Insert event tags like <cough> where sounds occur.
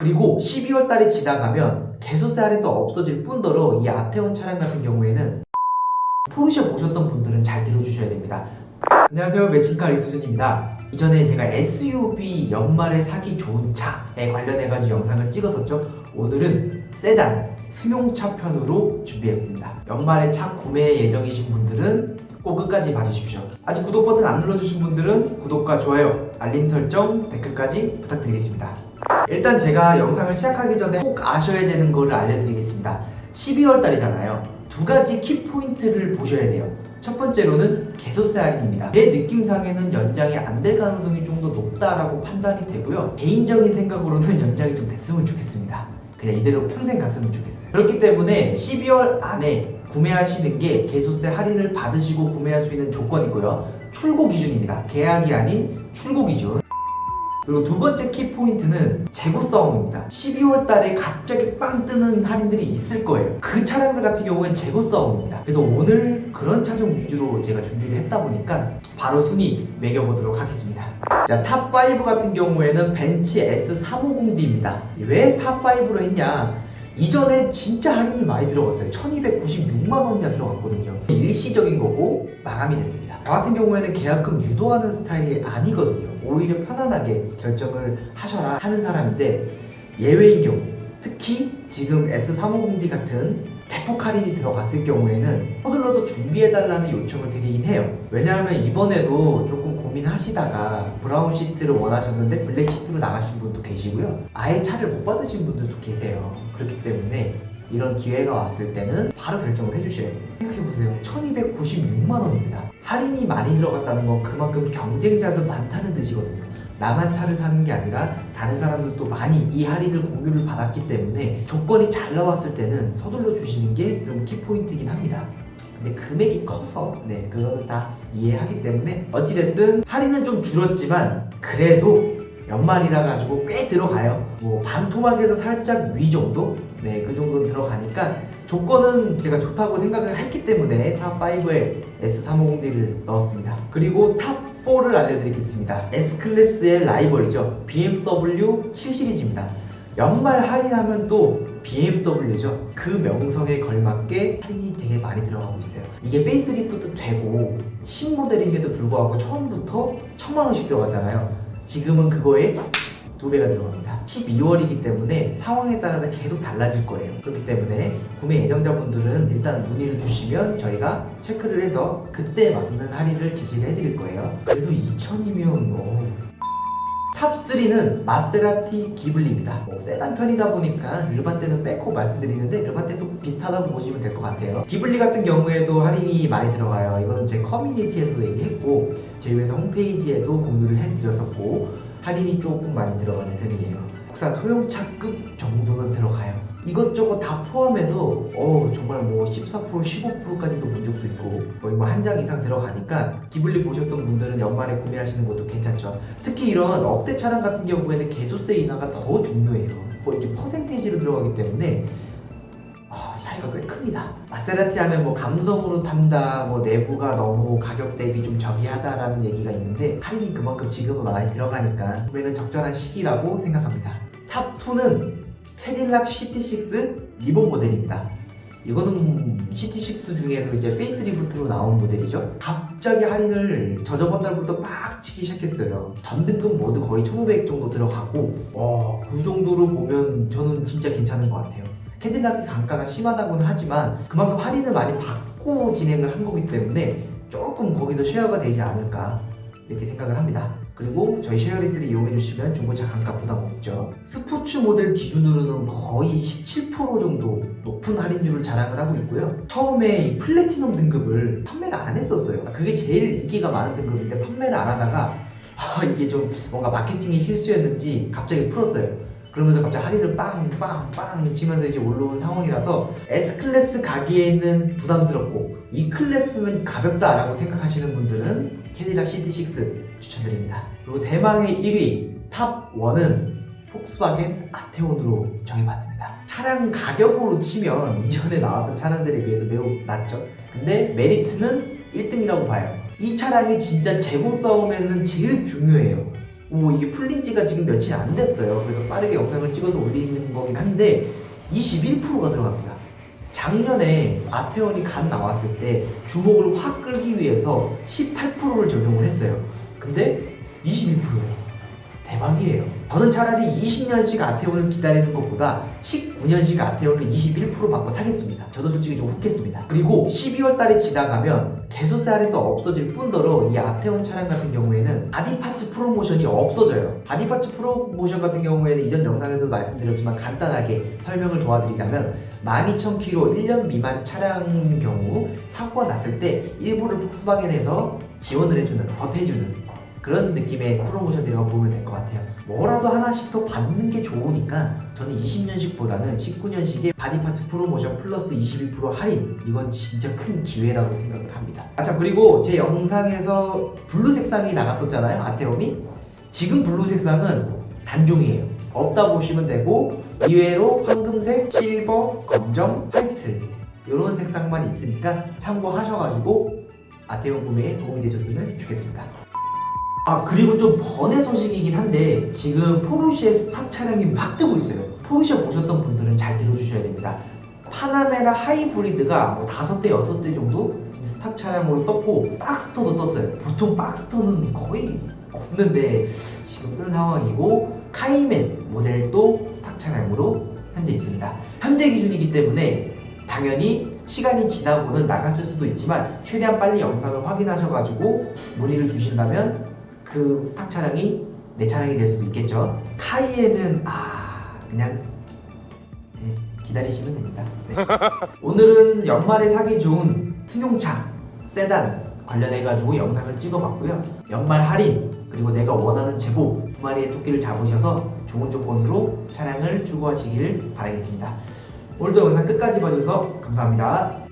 그리고 12월 달이 지나가면 개소세 할인도 없어질 뿐더러 이 아테온 차량 같은 경우에는 포르쉐 보셨던 분들은 잘 들어주셔야 됩니다. 안녕하세요 매칭카 리수준입니다. 이전에 제가 SUV 연말에 사기 좋은 차에 관련해가지고 영상을 찍었었죠. 오늘은 세단 승용차 편으로 준비했습니다. 연말에 차 구매 예정이신 분들은 꼭 끝까지 봐주십시오. 아직 구독 버튼 안 눌러주신 분들은 구독과 좋아요, 알림 설정, 댓글까지 부탁드리겠습니다. 일단 제가 영상을 시작하기 전에 꼭 아셔야 되는 거를 알려드리겠습니다. 12월 달이잖아요. 두 가지 키포인트를 보셔야 돼요. 첫 번째로는 개소세 할인입니다. 제 느낌상에는 연장이 안 될 가능성이 좀 더 높다라고 판단이 되고요. 개인적인 생각으로는 <laughs> 연장이 좀 됐으면 좋겠습니다. 그냥 이대로 평생 갔으면 좋겠어요. 그렇기 때문에 12월 안에 구매하시는 게 개소세 할인을 받으시고 구매할 수 있는 조건이고요. 출고 기준입니다. 계약이 아닌 출고 기준. 그리고 두 번째 키포인트는 재고 싸움입니다. 12월 달에 갑자기 빵 뜨는 할인들이 있을 거예요. 그 차량들 같은 경우엔 재고 싸움입니다. 그래서 오늘 그런 차종 위주로 제가 준비를 했다 보니까 바로 순위 매겨보도록 하겠습니다. 자, 탑5 같은 경우에는 벤츠 S350D입니다. 왜 탑5로 했냐? 이전에 진짜 할인이 많이 들어갔어요. 1296만 원이나 들어갔거든요. 일시적인 거고 마감이 됐습니다. 저 같은 경우에는 계약금 유도하는 스타일이 아니거든요. 오히려 편안하게 결정을 하셔라 하는 사람인데 예외인 경우 특히 지금 S350D 같은 대폭 할인이 들어갔을 경우에는 서둘러서 준비해달라는 요청을 드리긴 해요. 왜냐하면 이번에도 조금 고민하시다가 브라운 시트를 원하셨는데 블랙 시트로 나가신 분도 계시고요. 아예 차를 못 받으신 분들도 계세요. 그렇기 때문에 이런 기회가 왔을 때는 바로 결정을 해주셔야 돼요. 생각해보세요. 1296만 원입니다. 할인이 많이 들어갔다는 건 그만큼 경쟁자도 많다는 뜻이거든요. 나만 차를 사는 게 아니라 다른 사람들도 많이 이 할인을 공유를 받았기 때문에 조건이 잘 나왔을 때는 서둘러 주시는 게 좀 키포인트긴 합니다. 근데 금액이 커서 네 그거는 다 이해하기 때문에 어찌됐든 할인은 좀 줄었지만 그래도 연말이라 가지고 꽤 들어가요. 뭐 반토막에서 살짝 위 정도? 네, 그 정도 들어가니까 조건은 제가 좋다고 생각을 했기 때문에 탑5에 S350D를 넣었습니다. 그리고 탑4를 알려드리겠습니다. S클래스의 라이벌이죠. BMW 7 시리즈입니다. 연말 할인하면 또 BMW죠. 그 명성에 걸맞게 할인이 되게 많이 들어가고 있어요. 이게 페이스리프트 되고 신모델임에도 불구하고 처음부터 천만 원씩 들어갔잖아요. 지금은 그거에 두 배가 들어갑니다. 12월이기 때문에 상황에 따라서 계속 달라질 거예요. 그렇기 때문에 구매 예정자분들은 일단 문의를 주시면 저희가 체크를 해서 그때 맞는 할인을 제시를 해드릴 거예요. 그래도 2천이면 탑3는 마세라티 기블리입니다. 뭐 세단 편이다 보니까 르반 때는 빼고 말씀드리는데 르반 때도 비슷하다고 보시면 될 것 같아요. 기블리 같은 경우에도 할인이 많이 들어가요. 이건 제 커뮤니티에서도 얘기했고 저희 회사 홈페이지에도 공유를 해드렸었고 할인이 조금 많이 들어가는 편이에요. 국산 소형차급 정도는 들어가요. 이것저것 다 포함해서 어 정말 뭐 14% 15%까지도 본 적도 있고 거의 뭐 한 장 이상 들어가니까 기블리 보셨던 분들은 연말에 구매하시는 것도 괜찮죠. 특히 이런 억대 차량 같은 경우에는 개소세 인하가 더 중요해요. 뭐 이렇게 퍼센테이지로 들어가기 때문에 아, 차이가 꽤 큽니다. 마세라티 하면 뭐 감성으로 탄다, 뭐 내부가 너무 가격 대비 좀 저기하다라는 얘기가 있는데 할인이 그만큼 지금은 많이 들어가니까 구매는 적절한 시기라고 생각합니다. 탑 2는 캐딜락 CT6 리본 모델입니다. 이거는 CT6 중에서 이제 페이스리프트로 나온 모델이죠. 갑자기 할인을 저저번 달부터 막 치기 시작했어요. 전등급 모두 거의 1,500 정도 들어가고, 와, 그 정도로 보면 저는 진짜 괜찮은 것 같아요. 캐딜락이 강가가 심하다고는 하지만 그만큼 할인을 많이 받고 진행을 한 거기 때문에 조금 거기서 쉐어가 되지 않을까 이렇게 생각을 합니다. 그리고 저희 쉐어리스를 이용해 주시면 중고차 강가 부담 없죠. 스포츠 모델 기준으로는 거의 17% 정도 높은 할인율을 자랑을 하고 있고요. 처음에 이 플래티넘 등급을 판매를 안 했었어요. 그게 제일 인기가 많은 등급인데 판매를 안 하다가 아, 이게 좀 뭔가 마케팅이 실수였는지 갑자기 풀었어요. 그러면서 갑자기 할인을 빵빵빵 치면서 이제 올라온 상황이라서 S클래스 가기에는 부담스럽고 E 클래스면 가볍다라고 생각하시는 분들은 캐딜락 CT6 추천드립니다. 그리고 대망의 1위 탑 1은 폭스바겐 아테온으로 정해봤습니다. 차량 가격으로 치면 이전에 나왔던 차량들에 비해서 매우 낮죠. 근데 메리트는 1등이라고 봐요. 이 차량이 진짜 재고 싸움에는 제일 중요해요. 뭐 이게 풀린 지가 지금 며칠 안 됐어요. 그래서 빠르게 영상을 찍어서 올리는 거긴 한데 21%가 들어갑니다. 작년에 아테온이 간 나왔을 때 주목을 확 끌기 위해서 18%를 적용을 했어요. 근데 21%예요. 대박이에요. 저는 차라리 20년씩 아테온을 기다리는 것보다 19년씩 아테온을 21% 받고 사겠습니다. 저도 솔직히 좀 훅했습니다. 그리고 12월 달이 지나가면 개소세 할인도 없어질 뿐더러 이 아테온 차량 같은 경우에는 바디파츠 프로모션이 없어져요. 바디파츠 프로모션 같은 경우에는 이전 영상에서도 말씀드렸지만 간단하게 설명을 도와드리자면 12,000km 1년 미만 차량인 경우 사고가 났을 때 일부를 폭스바겐에서 지원을 해주는, 버텨주는 그런 느낌의 프로모션이라고 보면 될 것 같아요. 뭐라도 하나씩 더 받는 게 좋으니까 저는 20년식보다는 19년식의 바디파츠 프로모션 플러스 21% 할인 이건 진짜 큰 기회라고 생각을 합니다. 아, 자 그리고 제 영상에서 블루 색상이 나갔었잖아요 아테om이 지금 블루 색상은 단종이에요. 없다 보시면 되고 이외로 황금색, 실버, 검정, 화이트 이런 색상만 있으니까 참고하셔가지고 아테온 구매에 도움이 되셨으면 좋겠습니다. 아 그리고 좀 번외 소식이긴 한데 지금 포르쉐 스탁 차량이 막 뜨고 있어요. 포르쉐 보셨던 분들은 잘 들어주셔야 됩니다. 파나메라 하이브리드가 뭐 다섯 대 여섯 대 정도 스탁 차량으로 떴고 박스터도 떴어요. 보통 박스터는 거의 없는데 지금 뜬 상황이고 카이맨 모델도 스탁 차량으로 현재 있습니다. 현재 기준이기 때문에 당연히 시간이 지나고는 나갔을 수도 있지만 최대한 빨리 영상을 확인하셔가지고 문의를 주신다면 그 스탁 차량이 내 차량이 될 수도 있겠죠. 카이에는 아 그냥 네, 기다리시면 됩니다. 네. <laughs> 오늘은 연말에 사기 좋은 승용차 세단 관련해가지고 영상을 찍어봤고요. 연말 할인 그리고 내가 원하는 제복 두 마리의 토끼를 잡으셔서 좋은 조건으로 차량을 추구하시기를 바라겠습니다. 오늘도 영상 끝까지 봐주셔서 감사합니다.